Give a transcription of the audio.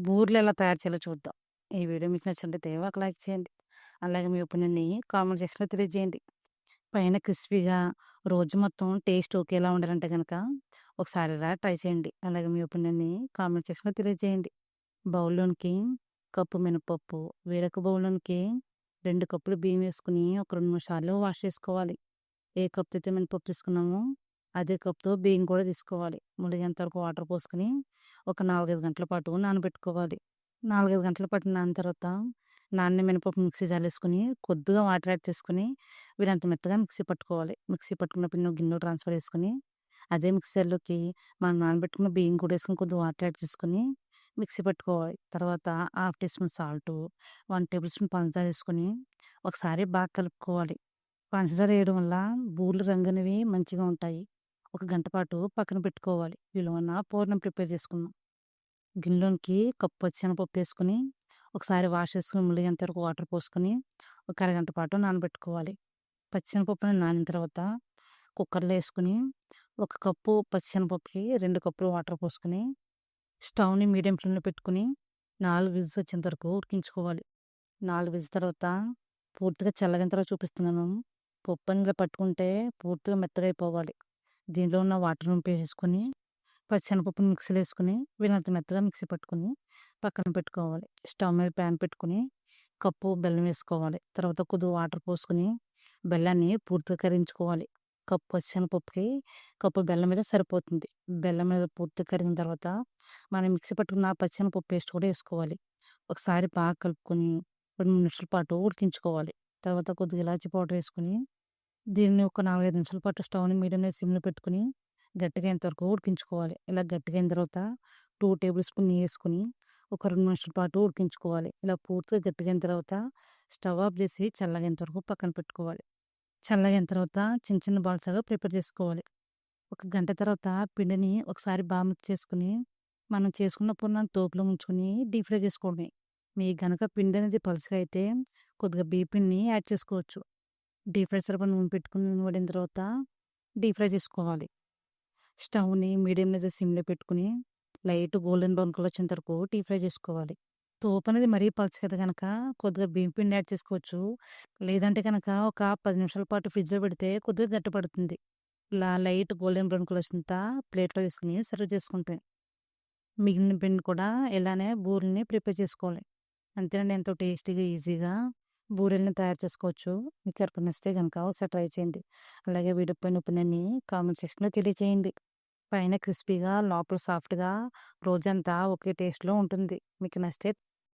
బూరెలు ఎలా తయారు చేయాలో చూద్దాం. ఈ వీడియో మీకు నచ్చినట్లయితే ఒక లైక్ చేయండి. అలాగే మీ ఒపీనియన్‌ని కామెంట్ సెక్షన్‌లో తెలియజేయండి. పైన క్రిస్పీగా రోజు మొత్తం టేస్ట్ ఒకేలా ఉండాలంటే కనుక ఒకసారి ఇలా ట్రై చేయండి. అలాగే మీ ఒపీనియన్‌ని కామెంట్ సెక్షన్‌లో తెలియజేయండి. బౌల్‌లోనికి కప్పు మినపప్పు, వేరొక బౌల్‌లోనికి రెండు కప్పులు బియ్యం వేసుకుని ఒక 2, 3 సార్లు వాష్ చేసుకోవాలి. ఏ కప్‌తో అయితే మినపప్పు తీసుకున్నామో అదే కప్‌తో బియ్యం కూడా తీసుకోవాలి. ములిగేంత వరకు వాటర్ పోసుకొని ఒక 4, 5 గంటల పాటు నానబెట్టుకోవాలి. 4, 5 గంటల పాటు నాన్న తర్వాత నాన్న మినపప్పు మిక్సీ జార్లేసుకొని కొద్దిగా వాటర్ యాడ్ చేసుకొని వీరంత మెత్తగా మిక్సీ పట్టుకోవాలి. మిక్సీ పట్టుకున్న నువ్వు గిన్నె ట్రాన్స్‌ఫర్ చేసుకుని అదే మిక్సీ జార్‌లోకి మనం నానబెట్టుకున్న బియ్యం కూడా వేసుకొని కొద్దిగా వాటర్ యాడ్ చేసుకొని మిక్సీ పట్టుకోవాలి. తర్వాత half teaspoon salt, 1 tablespoon పంచదార వేసుకొని ఒకసారి బాగా కలుపుకోవాలి. పంచదార వేయడం వల్ల బూల్లు రంగు అనేవి మంచిగా ఉంటాయి. ఒక గంట పాటు పక్కన పెట్టుకోవాలి. ఈలోన పూర్ణం ప్రిపేర్ చేసుకున్నాం గిన్నెలోనికి కప్పు పచ్చిశనగపప్పు వేసుకొని ఒకసారి వాష్ చేసుకుని ములిగేంత వరకు వాటర్ పోసుకొని ఒక అరగంట పాటు నానబెట్టుకోవాలి. పచ్చిశనగపప్పుని నానిన తర్వాత కుక్కర్‌లో వేసుకొని ఒక కప్పు పచ్చిశనగపప్పుకి రెండు కప్పులు వాటర్ పోసుకొని స్టవ్‌ని మీడియం ఫ్లేమ్‌లో పెట్టుకొని నాలుగు విజిల్స్ వచ్చేంత వరకు ఉడికించుకోవాలి. నాలుగు విజిల్ తర్వాత పూర్తిగా చల్లగిన తర్వాత చూపిస్తున్నాను. పప్పుని ఇలా పట్టుకుంటే పూర్తిగా మెత్తగా అయిపోవాలి. దీనిలో ఉన్న వాటర్ వేసుకొని పచ్చిశనగపప్పు మిక్సీలో వేసుకొని వీళ్ళంత మెత్తగా మిక్సీ పట్టుకొని పక్కన పెట్టుకోవాలి. స్టవ్ మీద ప్యాన్ పెట్టుకొని కప్పు బెల్లం వేసుకోవాలి. తర్వాత కొద్దిగా వాటర్ పోసుకొని బెల్లాన్ని పూర్తిగా కరించుకోవాలి కప్పు పచ్చిశనగపప్పుకి కప్పు బెల్లం మీద సరిపోతుంది. బెల్లం మీద పూర్తిగా కరిగిన తర్వాత మనం మిక్సీ పట్టుకున్న పచ్చిశనగపప్పు పేస్ట్ కూడా వేసుకోవాలి. ఒకసారి బాగా కలుపుకొని 2, 3 నిమిషాల పాటు ఉడికించుకోవాలి. తర్వాత కొద్దిగా ఇలాచీ పౌడర్ వేసుకొని దీన్ని ఒక 4, 5 నిమిషాల పాటు స్టవ్‌ని మీడియంలో సిమ్‌లో పెట్టుకొని గట్టిగా ఇంతవరకు ఉడికించుకోవాలి. ఇలా గట్టిగా అయిన తర్వాత టూ టేబుల్ స్పూన్ నెయ్యి వేసుకుని ఒక రెండు నిమిషాల పాటు ఉడికించుకోవాలి. ఇలా పూర్తిగా గట్టిగా అయిన తర్వాత స్టవ్ ఆఫ్ చేసి చల్లగైన వరకు పక్కన పెట్టుకోవాలి. చల్లగైన తర్వాత చిన్న చిన్న బాల్సాగా ప్రిపేర్ చేసుకోవాలి. ఒక గంట తర్వాత పిండిని ఒకసారి బాగా మిక్స్ మనం చేసుకున్నప్పుడు నన్ను తోపులో ఉంచుకొని డీప్ ఫ్రై చేసుకోవడమే. మీ గనక పిండి అనేది పలుచగా అయితే కొద్దిగా బియ్య యాడ్ చేసుకోవచ్చు. డీప్ ఫ్రై సరిపడా నూనె పెట్టుకుని నూనె పడిన తర్వాత డీప్ ఫ్రై చేసుకోవాలి. స్టవ్‌ని మీడియం లేదా సిమ్‌లో పెట్టుకుని లైట్ గోల్డెన్ బ్రౌన్ కలర్ వచ్చిన వరకు డీప్ ఫ్రై చేసుకోవాలి. తోపు అనేది మరీ పలుచగైతే కనుక కొద్దిగా బియ్యం పిండి యాడ్ చేసుకోవచ్చు. లేదంటే కనుక ఒక పది నిమిషాల పాటు ఫ్రిడ్జ్‌లో పెడితే కొద్దిగా గట్టిపడుతుంది. ఇలా లైట్ గోల్డెన్ బ్రౌన్ కలర్ వచ్చేంత ప్లేట్‌లో తీసుకొని సర్వ్ చేసుకుంటే మిగిలిన పిండి కూడా ఇలానే బూరెల్ని ప్రిపేర్ చేసుకోవాలి. అంతేనండి ఎంతో టేస్టీగా, ఈజీగా బూరెల్ని తయారు చేసుకోవచ్చు. మీకు కనుక ఒకసారి ట్రై చేయండి. అలాగే వీడియో పైన కామెంట్ సెక్షన్‌లో తెలియజేయండి. పైన క్రిస్పీగా లోపల సాఫ్ట్‌గా రోజంతా ఒకే టేస్ట్‌లో ఉంటుంది. మీకు నచ్చితే